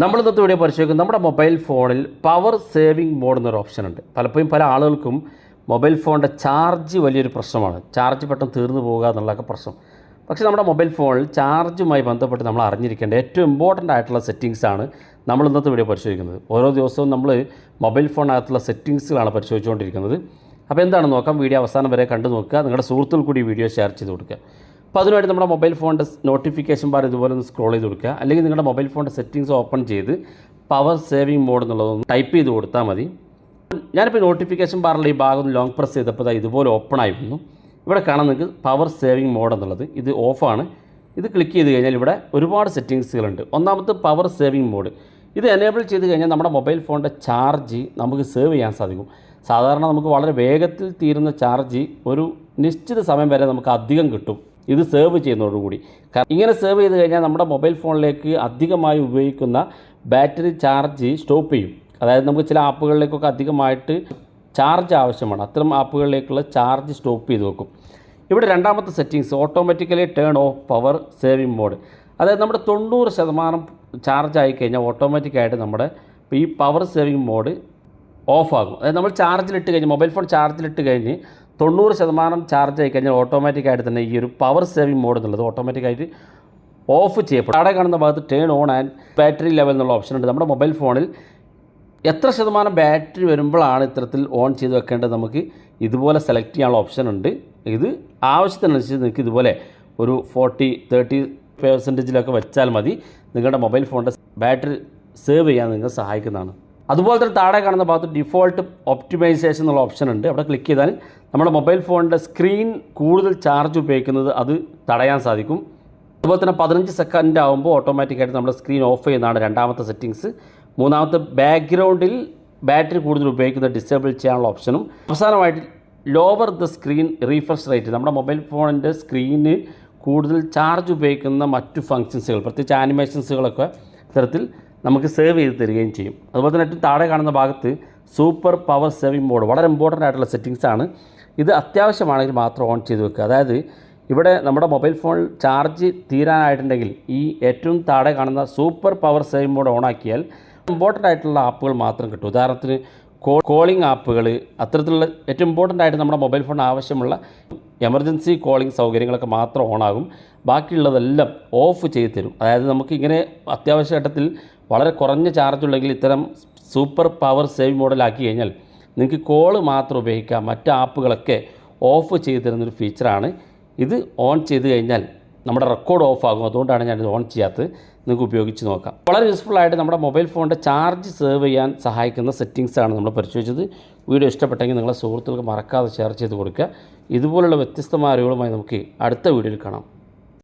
നമ്മൾ ഇന്നത്തെ വീഡിയോ പരിശോധിക്കും. നമ്മുടെ മൊബൈൽ ഫോണിൽ പവർ സേവിംഗ് മോഡ് എന്നൊരു ഓപ്ഷൻ ഉണ്ട്. പലപ്പോഴും പല ആളുകൾക്കും മൊബൈൽ ഫോണിന്റെ ചാർജ് വലിയൊരു പ്രശ്നമാണ്. ചാർജ് പെട്ടെന്ന് തീർന്നു പോകുക എന്നുള്ളതൊക്കെ പ്രശ്നം. പക്ഷേ നമ്മുടെ മൊബൈൽ ഫോണിൽ ചാർജുമായി ബന്ധപ്പെട്ട് നമ്മൾ അറിഞ്ഞിരിക്കേണ്ട ഏറ്റവും ഇമ്പോർട്ടന്റ് ആയിട്ടുള്ള സെറ്റിങ്സാണ് നമ്മൾ ഇന്നത്തെ വീഡിയോ പരിശോധിക്കുന്നത്. ഓരോ ദിവസവും നമ്മൾ മൊബൈൽ ഫോണിനകത്തുള്ള സെറ്റിങ്സുകളാണ് പരിശോധിച്ചുകൊണ്ടിരിക്കുന്നത്. അപ്പോൾ എന്താണ് നോക്കാം. വീഡിയോ അവസാനം വരെ കണ്ടു നോക്കുക നിങ്ങളുടെ സുഹൃത്തുക്കൾ കൂടി വീഡിയോ ഷെയർ ചെയ്ത് കൊടുക്കുക. അപ്പോൾ അതിനുവേണ്ടി നമ്മുടെ മൊബൈൽ ഫോണിന്റെ നോട്ടിഫിക്കേഷൻ ബാർ ഇതുപോലെ ഒന്ന് സ്ക്രോൾ ചെയ്ത് കൊടുക്കുക. അല്ലെങ്കിൽ നിങ്ങളുടെ മൊബൈൽ ഫോണിന്റെ സെറ്റിങ്സ് ഓപ്പൺ ചെയ്ത് പവർ സേവിങ് മോഡ് എന്നുള്ളതൊന്ന് ടൈപ്പ് ചെയ്ത് കൊടുത്താൽ മതി. ഞാനിപ്പോൾ നോട്ടിഫിക്കേഷൻ ബാറിൽ ഈ ഭാഗം ലോങ് പ്രസ് ചെയ്തപ്പോൾ അത് ഇതുപോലെ ഓപ്പൺ ആയി വന്നു. ഇവിടെ കാണാൻ നിങ്ങൾക്ക് പവർ സേവിങ് മോഡ് എന്നുള്ളത് ഇത് ഓഫാണ് ഇത് ക്ലിക്ക് ചെയ്ത് കഴിഞ്ഞാൽ ഇവിടെ ഒരുപാട് സെറ്റിങ്സുകളുണ്ട് ഒന്നാമത്തെ പവർ സേവിങ് മോഡ് ഇത് എനേബിൾ ചെയ്ത് കഴിഞ്ഞാൽ നമ്മുടെ മൊബൈൽ ഫോണിന്റെ ചാർജ് നമുക്ക് സേവ് ചെയ്യാൻ സാധിക്കും. സാധാരണ നമുക്ക് വളരെ വേഗത്തിൽ തീരുന്ന ചാർജ് ഒരു നിശ്ചിത സമയം വരെ നമുക്ക് അധികം കിട്ടും. ഇത് സേവ് ചെയ്യുന്നതോടുകൂടി. ഇങ്ങനെ സേവ് ചെയ്ത് കഴിഞ്ഞാൽ നമ്മുടെ മൊബൈൽ ഫോണിലേക്ക് അധികമായി ഉപയോഗിക്കുന്ന ബാറ്ററി ചാർജ് സ്റ്റോപ്പ് ചെയ്യും. അതായത് നമുക്ക് ചില ആപ്പുകളിലേക്കൊക്കെ അധികമായിട്ട് ചാർജ് ആവശ്യമാണ്. അത്തരം ആപ്പുകളിലേക്കുള്ള ചാർജ് സ്റ്റോപ്പ് ചെയ്ത് വെക്കും. ഇവിടെ രണ്ടാമത്തെ settings automatically turn off power saving mode അതായത് നമ്മുടെ തൊണ്ണൂറ് ശതമാനം ചാർജ് ആയി കഴിഞ്ഞാൽ ഓട്ടോമാറ്റിക്കായിട്ട് നമ്മുടെ ഈ പവർ സേവിങ് മോഡ് ഓഫാകും അതായത് നമ്മൾ ചാർജിലിട്ട് കഴിഞ്ഞ് മൊബൈൽ ഫോൺ ചാർജിലിട്ട് കഴിഞ്ഞ് തൊണ്ണൂറ് ശതമാനം ചാർജ് ആയി കഴിഞ്ഞാൽ ഓട്ടോമാറ്റിക്കായിട്ട് തന്നെ ഈ ഒരു പവർ സേവിംഗ് മോഡ് എന്നുള്ളത് ഓട്ടോമാറ്റിക്കായിട്ട് ഓഫ് ചെയ്യപ്പെടും. അവിടെ കാണുന്ന ഭാഗത്ത് turn on and battery level എന്നുള്ള ഓപ്ഷൻ ഉണ്ട്. നമ്മുടെ മൊബൈൽ ഫോണിൽ എത്ര ശതമാനം ബാറ്ററി വരുമ്പോഴാണ് ഇത്തരത്തിൽ ഓൺ ചെയ്ത് വെക്കേണ്ടത് നമുക്ക് ഇതുപോലെ സെലക്ട് ചെയ്യാനുള്ള ഓപ്ഷൻ ഉണ്ട്. ഇത് ആവശ്യത്തിനനുസരിച്ച് നിങ്ങൾക്ക് ഇതുപോലെ ഒരു ഫോർട്ടി തേർട്ടി പെർസെന്റേജിലൊക്കെ വെച്ചാൽ മതി. നിങ്ങളുടെ മൊബൈൽ ഫോണിന്റെ ബാറ്ററി സേവ് ചെയ്യാൻ നിങ്ങൾ സഹായിക്കുന്നതാണ്. അതുപോലെ തന്നെ താഴെ കാണുന്ന ഭാഗത്ത് ഡിഫോൾട്ട് ഒപ്റ്റിമൈസേഷൻ എന്നുള്ള ഓപ്ഷൻ ഉണ്ട്. അവിടെ ക്ലിക്ക് ചെയ്താൽ നമ്മുടെ മൊബൈൽ ഫോണിന്റെ സ്ക്രീൻ കൂടുതൽ ചാർജ് ഉപയോഗിക്കുന്നത് അത് തടയാൻ സാധിക്കും. അതുപോലെ തന്നെ പതിനഞ്ച് സെക്കൻഡ് ആകുമ്പോൾ ഓട്ടോമാറ്റിക്കായിട്ട് നമ്മുടെ സ്ക്രീൻ ഓഫ് ചെയ്യുന്നതാണ് രണ്ടാമത്തെ സെറ്റിങ്സ് മൂന്നാമത്തെ ബാക്ക്ഗ്രൗണ്ടിൽ ബാറ്ററി കൂടുതൽ ഉപയോഗിക്കുന്ന ഡിസേബിൾ ചെയ്യാനുള്ള ഓപ്ഷനും അവസാനമായിട്ട് lower the screen refresh rate നമ്മുടെ മൊബൈൽ ഫോണിന്റെ സ്ക്രീന് കൂടുതൽ ചാർജ് ഉപയോഗിക്കുന്ന മറ്റു ഫങ്ഷൻസുകൾ പ്രത്യേകിച്ച് ആനിമേഷൻസുകളൊക്കെ ഇത്തരത്തിൽ നമുക്ക് സേവ് ചെയ്ത് തരികയും ചെയ്യും. അതുപോലെ തന്നെ ഏറ്റവും താഴെ കാണുന്ന ഭാഗത്ത് സൂപ്പർ പവർ സേവിംഗ് മോഡ് വളരെ ഇമ്പോർട്ടന്റ് ആയിട്ടുള്ള സെറ്റിങ്സ് ആണ്. ഇത് അത്യാവശ്യമാണെങ്കിൽ മാത്രം ഓൺ ചെയ്ത് വെക്കുക. അതായത് ഇവിടെ നമ്മുടെ മൊബൈൽ ഫോൺ ചാർജ് തീരാനായിട്ടുണ്ടെങ്കിൽ ഈ ഏറ്റവും താഴെ കാണുന്ന സൂപ്പർ പവർ സേവിംഗ് മോഡ് ഓണാക്കിയാൽ ഇമ്പോർട്ടന്റ് ആയിട്ടുള്ള ആപ്പുകൾ മാത്രം കിട്ടും. ഉദാഹരണത്തിന് കോ കോളിംഗ് ആപ്പുകൾ അത്തരത്തിലുള്ള ഏറ്റവും ഇമ്പോർട്ടന്റ് ആയിട്ട് നമ്മുടെ മൊബൈൽ ഫോൺ ആവശ്യമുള്ള എമർജൻസി കോളിംഗ് സൗകര്യങ്ങളൊക്കെ മാത്രം ഓണാകും ബാക്കിയുള്ളതെല്ലാം ഓഫ് ചെയ്ത് തരും. അതായത് നമുക്ക് ഇങ്ങനെ അത്യാവശ്യ ഘട്ടത്തിൽ വളരെ കുറഞ്ഞ ചാർജ് ഉള്ളെങ്കിൽ ഇത്തരം സൂപ്പർ പവർ സേവ് മോഡലാക്കി കഴിഞ്ഞാൽ നിങ്ങൾക്ക് കോൾ മാത്രം ഉപയോഗിക്കാം. മറ്റ് ആപ്പുകളൊക്കെ ഓഫ് ചെയ്ത് തരുന്നൊരു ഫീച്ചറാണ് ഇത് ഓൺ ചെയ്ത് കഴിഞ്ഞാൽ നമ്മുടെ റെക്കോർഡ് ഓഫ് ആകും. അതുകൊണ്ടാണ് ഞാനിത് ഓൺ ചെയ്യാത്തത്. നിങ്ങൾക്ക് ഉപയോഗിച്ച് നോക്കാം. വളരെ യൂസ്ഫുൾ ആയിട്ട് നമ്മുടെ മൊബൈൽ ഫോണിന്റെ ചാർജ് സേവ് ചെയ്യാൻ സഹായിക്കുന്ന സെറ്റിങ്സാണ് നമ്മൾ പരിശോധിച്ചത്. വീഡിയോ ഇഷ്ടപ്പെട്ടെങ്കിൽ നിങ്ങളെ സുഹൃത്തുക്കൾക്ക് മറക്കാതെ ഷെയർ ചെയ്ത് കൊടുക്കുക. ഇതുപോലുള്ള വ്യത്യസ്തമായ അറിവുകളുമായി നമുക്ക് അടുത്ത വീഡിയോയിൽ കാണാം.